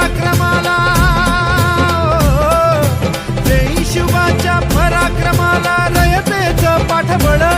पराक्रमाला. देई शिवाच्या पराक्रमाला रयतेच पाठबळ.